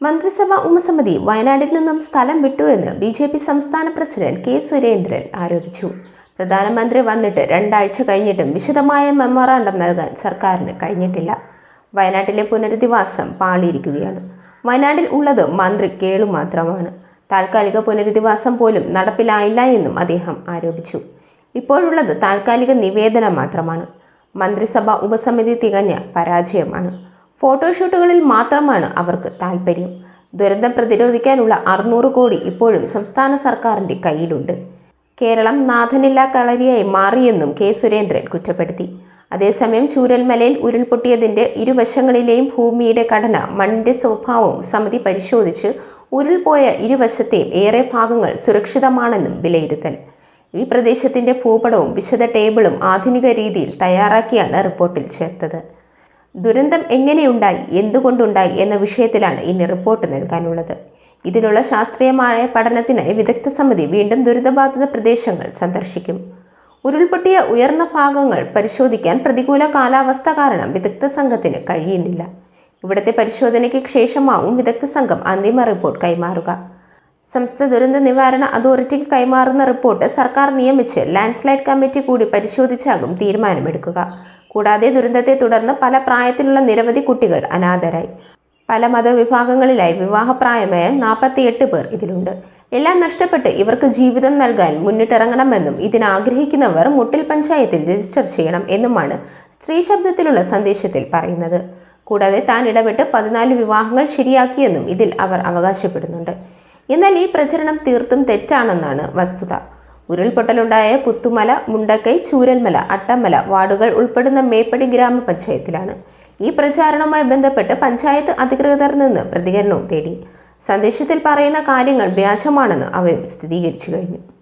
മന്ത്രിസഭാ ഉപസമിതി വയനാട്ടിൽ നിന്നും സ്ഥലം വിട്ടു എന്ന് ബി ജെ പി സംസ്ഥാന പ്രസിഡന്റ് കെ സുരേന്ദ്രൻ ആരോപിച്ചു. പ്രധാനമന്ത്രി വന്നിട്ട് രണ്ടാഴ്ച കഴിഞ്ഞിട്ടും വിശദമായ മെമ്മോറാണ്ടം നൽകാൻ സർക്കാരിന് കഴിഞ്ഞിട്ടില്ല. വയനാട്ടിലെ പുനരധിവാസം പാളിയിരിക്കുകയാണ്. വയനാട്ടിൽ ഉള്ളത് മന്ത്രി കേളു മാത്രമാണ്. താൽക്കാലിക പുനരധിവാസം പോലും നടപ്പിലായില്ല എന്നും അദ്ദേഹം ആരോപിച്ചു. ഇപ്പോഴുള്ളത് താൽക്കാലിക നിവേദനം മാത്രമാണ്. മന്ത്രിസഭാ ഉപസമിതി തികഞ്ഞ പരാജയമാണ്. ഫോട്ടോഷൂട്ടുകളിൽ മാത്രമാണ് അവർക്ക് താൽപ്പര്യം ദുരന്തം പ്രതിരോധിക്കാനുള്ള അറുന്നൂറ് കോടി ഇപ്പോഴും സംസ്ഥാന സർക്കാരിന്റെ കയ്യിലുണ്ട്. കേരളം നാഥനില്ലാ കളരിയായി മാറിയെന്നും കെ സുരേന്ദ്രൻ കുറ്റപ്പെടുത്തി. അതേസമയം ചൂരൽമലയിൽ ഉരുൾപൊട്ടിയതിന്റെ ഇരുവശങ്ങളിലെയും ഭൂമിയുടെ ഘടന മണ്ണിന്റെ സ്വഭാവവും സമിതി പരിശോധിച്ച് ഉരുൾപോയ ഇരുവശത്തെയും ഏറെ ഭാഗങ്ങൾ സുരക്ഷിതമാണെന്നും വിലയിരുത്തൽ. ഈ പ്രദേശത്തിന്റെ ഭൂപടവും വിശദ ടേബിളും ആധുനിക രീതിയിൽ തയ്യാറാക്കിയാണ് റിപ്പോർട്ടിൽ ചേർത്തത്. ദുരന്തം എങ്ങനെയുണ്ടായി? എന്തുകൊണ്ടുണ്ടായി? എന്ന വിഷയത്തിലാണ് ഇനി റിപ്പോർട്ട് നൽകാനുള്ളത്. ഇതിനുള്ള ശാസ്ത്രീയമായ പഠനത്തിനായി വിദഗ്ധ സമിതി വീണ്ടും ദുരിതബാധിത പ്രദേശങ്ങൾ സന്ദർശിക്കും. ഉരുൾപൊട്ടിയ ഉയർന്ന ഭാഗങ്ങൾ പരിശോധിക്കാൻ പ്രതികൂല കാലാവസ്ഥ കാരണം വിദഗ്ധ സംഘത്തിന് കഴിയുന്നില്ല. ഇവിടുത്തെ പരിശോധനയ്ക്ക് ശേഷമാവും വിദഗ്ധ സംഘം അന്തിമ റിപ്പോർട്ട് കൈമാറുക. സംസ്ഥാന ദുരന്ത നിവാരണ അതോറിറ്റിക്ക് കൈമാറുന്ന റിപ്പോർട്ട് സർക്കാർ നിയമിച്ച് ലാൻഡ്സ്ലൈഡ് കമ്മിറ്റി കൂടി പരിശോധിച്ചാകും തീരുമാനമെടുക്കുക. കൂടാതെ ദുരന്തത്തെ തുടർന്ന് പല പ്രായത്തിലുള്ള നിരവധി കുട്ടികൾ അനാഥരായി. പല മതവിഭാഗങ്ങളിലായി വിവാഹപ്രായമായ നാൽപ്പത്തിയെട്ട് പേർ ഇതിലുണ്ട്. എല്ലാം നഷ്ടപ്പെട്ട് ഇവർക്ക് ജീവിതം നൽകാൻ മുന്നിട്ടിറങ്ങണമെന്നും ഇതിനാഗ്രഹിക്കുന്നവർ മുട്ടിൽ പഞ്ചായത്തിൽ രജിസ്റ്റർ ചെയ്യണം എന്നുമാണ് സ്ത്രീ ശബ്ദത്തിലുള്ള സന്ദേശത്തിൽ പറയുന്നത്. കൂടാതെ താൻ ഇടപെട്ട് പതിനാല് വിവാഹങ്ങൾ ശരിയാക്കിയെന്നും ഇതിൽ അവർ അവകാശപ്പെടുന്നുണ്ട്. എന്നാൽ ഈ പ്രചരണം തീർത്തും തെറ്റാണെന്നാണ് വസ്തുത. ഉരുൾപൊട്ടലുണ്ടായ പുത്തുമല മുണ്ടക്കൈ ചൂരൽമല അട്ടമല വാർഡുകൾ ഉൾപ്പെടുന്ന മേപ്പടി ഗ്രാമപഞ്ചായത്തിലാണ്. ഈ പ്രചാരണവുമായി ബന്ധപ്പെട്ട് പഞ്ചായത്ത് അധികൃതർ നിന്ന് പ്രതികരണവും തേടി. സന്ദേശത്തിൽ പറയുന്ന കാര്യങ്ങൾ വ്യാജമാണെന്ന് അവരും സ്ഥിരീകരിച്ചു കഴിഞ്ഞു.